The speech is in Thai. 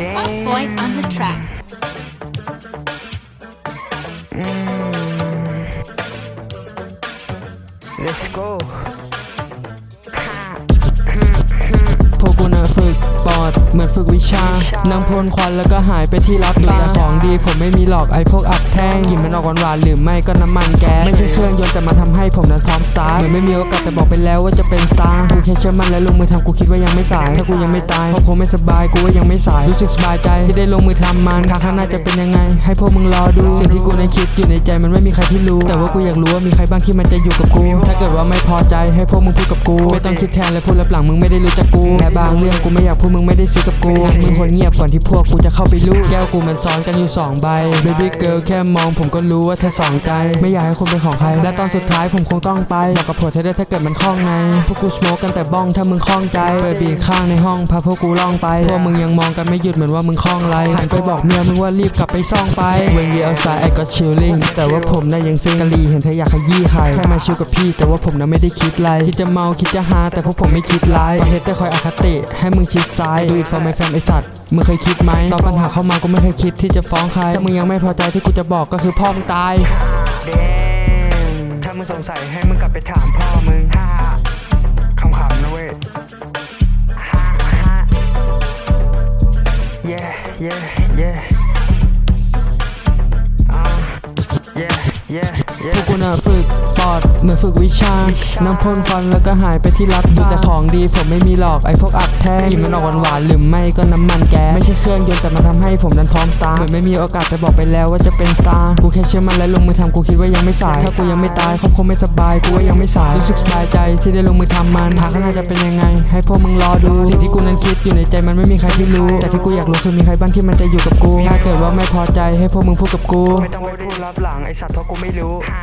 Boss Boy on the track. Let's go พวกกูน่ะฝึกปอด เหมือนฝึกวิชา นั่งพ่นควันแล้วก็หายไปที่รับตาของดีผมไม่มีหรอกไอ้พวกอับแท่งกลินมันออกหวานๆหรือไม่ก็น้ำมันแก๊สไม่ใช่เครื่องยนต์แต่มาทำให้ผมนั้นพร้อมสตาร์ทเหมือนไม่มีโอกาสแต่บอกไปแล้วว่าจะเป็นสตาร์กูแค่เชื่อมั่นและลงมือทำกูคิดว่ายังไม่สายถ้ากูยังไม่ตายเพราะคงไม่สบายกูว่ายังไม่สายรู้สึกสบายใจที่ได้ลงมือทำมันทางข้างหน้าจะเป็นยังไง ให้พวกมึงรอดูสิ่งที่กูนั้น คิดอยู่ในใจมันไม่มีใครที่รู้ แต่ว่ากูอยากรู้ว่ามีใครบ้างที่มันจะอยู่กับกู ถ้าเกิดว่าไม่พอใจให้พวกมึงพูดกับกู ไม่ต้องคิดแทนและพูดรับหลังมึงไม่ได้รู้จักกู และบางเรื่องกูไม่อยากพูดมึงไม่ได้ซื้อกับกู มึงควรเงียบก่อนที่พวกกูจะเข้าไปรู้แก้วกูมันซ้อนกันอยู่สองใบ baby girl แค่มองผมก็รู้ว่าเธอสองใจ ไม่อยากให้คุณเป็นของใคร และตอนสุดท้ายผมคงต้องไปบอกกับผัวเธอได้ถ้าเกิดมันคล้องในพวกกูสโมกกันแต่บ้องถ้ามึงคล้องใจเปิดบีข้างในห้องพาพวกกูล่องไป พวกมึงยังมองกันไม่หยุดเหมือนว่ามึงคล้องไรหันไปบอกเมียมึงว่ารีบกลับไปซ่องไปเวงเดียฟิลลิ่งแต่ว่าผมน่ะยังซึ้งกะลีเห็นเธออยากขยี้ใครแค่มาชิลกับพี่ แต่ว่าผมน่ะไม่ได้คิดไรคิดจะเมาคิดจะหาแต่พวกผมไม่คิดไรฟังเฮดจะคอยอคติให้มึงชิดซ้ายดูอิดฟอร์มไอแฟมไอสัตว์มึงเคยคิดไหมตอนปัญหาเข้ามากูไม่เคยคิดที่จะฟ้องใครถ้ามึงยังไม่พอใจที่กูจะบอกก็คือพ่อมึงตายถ้ามึงสงสัยให้มึงกลับไปถามพ่อมึงฮ่าคำขำนะเว้ยฮ่าฮ่า yeah yeah yeah อ่ yeah yeah พว yeah กกูน่ะฝึก ปอดเหมือนฝึกวิชานั่งพ่นควันแล้วก็หายไปที่รับดูแต่ของดีผมไม่มีหรอกไอ้พวกอับแท่งกลินมันออกหวานๆหรือไม่ก็น้ำมันแก๊สไม่ใช่เครื่องยนต์แต่มาทำให้ผมนั้นพร้อมสตาร์ทเหมือนไม่มีโอกาสแต่บอกไปแล้วว่าจะเป็นสตาร์กูแค่เชื่อมั่นและลงมือทำกูคิดว่ายังไม่สายถ้ากูยังไม่ตายคงคงไม่สบายกูว่ายังไม่สายรู้สึกสบายใจที่ได้ลงมือทำมันทางข้างหน้าจะเป็นยังไง ให้พวกมึงรอดูสิ่งที่กูนั้นคิดอยู่ในใจมันไม่มีใครที่รู้ แต่ที่กูอยากรู้คือมีใครบ้างที่มันจะอยู่กับกูถ้าเกิดว่าไม่พอใจให้พวกมึงพูดกับกูไม่ต้องไปพูดรับหลังไอสัตว์เพราะกูไม่รู้ฮ่า